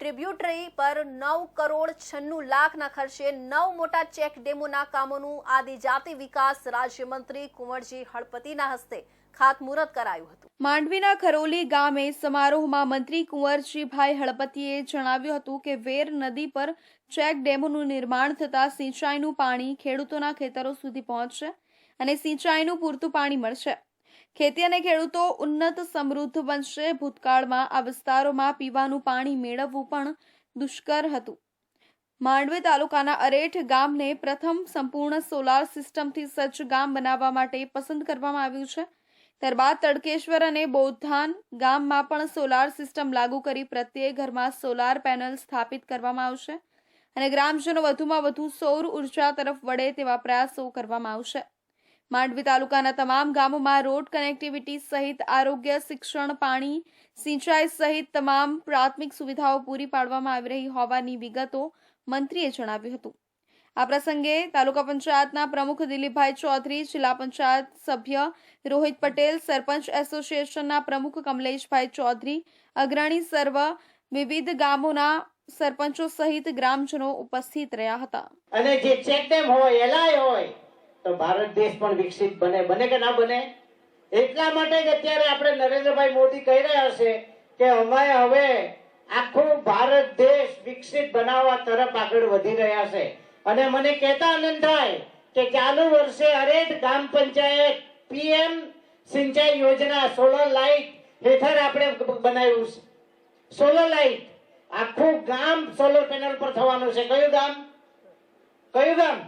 Tributary પર નવ કરોડ છન્નું લાખના ખર્ચે નવ મોટા ચેક ડેમોના કામોનું આદિજાતિ વિકાસ રાજ્યમંત્રી કુંવરજી હળપતિના હસ્તે ખાતમુહૂર્ત કરાયું હતું. માંડવીના ખરોલી ગામે સમારોહમાં મંત્રી કુંવરજીભાઈ હળપતિએ જણાવ્યું હતું કે વેર નદી પર ચેક ડેમોનું નિર્માણ થતાં સિંચાઈનું પાણી ખેડૂતોના ખેતરો સુધી પહોંચશે અને સિંચાઈનું પૂરતું પાણી મળશે. ખેતી અને ખેડૂતો ઉન્નત સમૃદ્ધ બનશે. ભૂતકાળમાં આ વિસ્તારોમાં પીવાનું પાણી મેળવવું પણ દુષ્કર હતું. માંડવી તાલુકાના અરેઠ ગામને પ્રથમ સંપૂર્ણ સોલાર સિસ્ટમથી સજ્જ ગામ બનાવવા માટે પસંદ કરવામાં આવ્યું છે. ત્યારબાદ તડકેશ્વર અને બૌદ્ધાન ગામમાં પણ સોલાર સિસ્ટમ લાગુ કરી પ્રત્યેક ઘરમાં સોલાર પેનલ સ્થાપિત કરવામાં આવશે અને ગ્રામજનો વધુમાં વધુ સૌર ઊર્જા તરફ વળે તેવા પ્રયાસો કરવામાં આવશે. માંડવી તાલુકાના તમામ ગામોમાં રોડ કનેક્ટિવિટી સહિત આરોગ્ય, શિક્ષણ, પાણી, સિંચાઈ સહિત તમામ પ્રાથમિક સુવિધાઓ પૂરી પાડવામાં આવી રહી હોવાની વિગતો મંત્રીએ જણાવ્યું હતું. આ પ્રસંગે તાલુકા પંચાયતના પ્રમુખ દિલીપભાઈ ચૌધરી, જિલ્લા પંચાયત સભ્ય રોહિત પટેલ, સરપંચ એસોસિએશનના પ્રમુખ કમલેશભાઈ ચૌધરી, અગ્રણી સર્વ વિવિધ ગામોના સરપંચો સહિત ગ્રામજનો ઉપસ્થિત રહ્યા હતા. અને જે ચેકડેમ હોય, એલાય હોય તો ભારત દેશ પણ વિકસિત બને. બને કે ના બને? એટલા માટે જ અત્યારે આપણે નરેન્દ્રભાઈ મોદી કહી રહ્યા છે કે અમે હવે આખું ભારત દેશ વિકસિત બનાવવા તરફ આગળ વધી રહ્યા છે. અને મને કહેતા આનંદ થાય કે ચાલુ વર્ષે હરેક ગ્રામ પંચાયત પીએમ સિંચાઈ યોજના સોલર લાઇટ હેઠળ આપણે બનાવ્યું છે. સોલર લાઇટ આખું ગામ સોલર પેનલ પર થવાનું છે. કયું ગામ? કયું ગામ?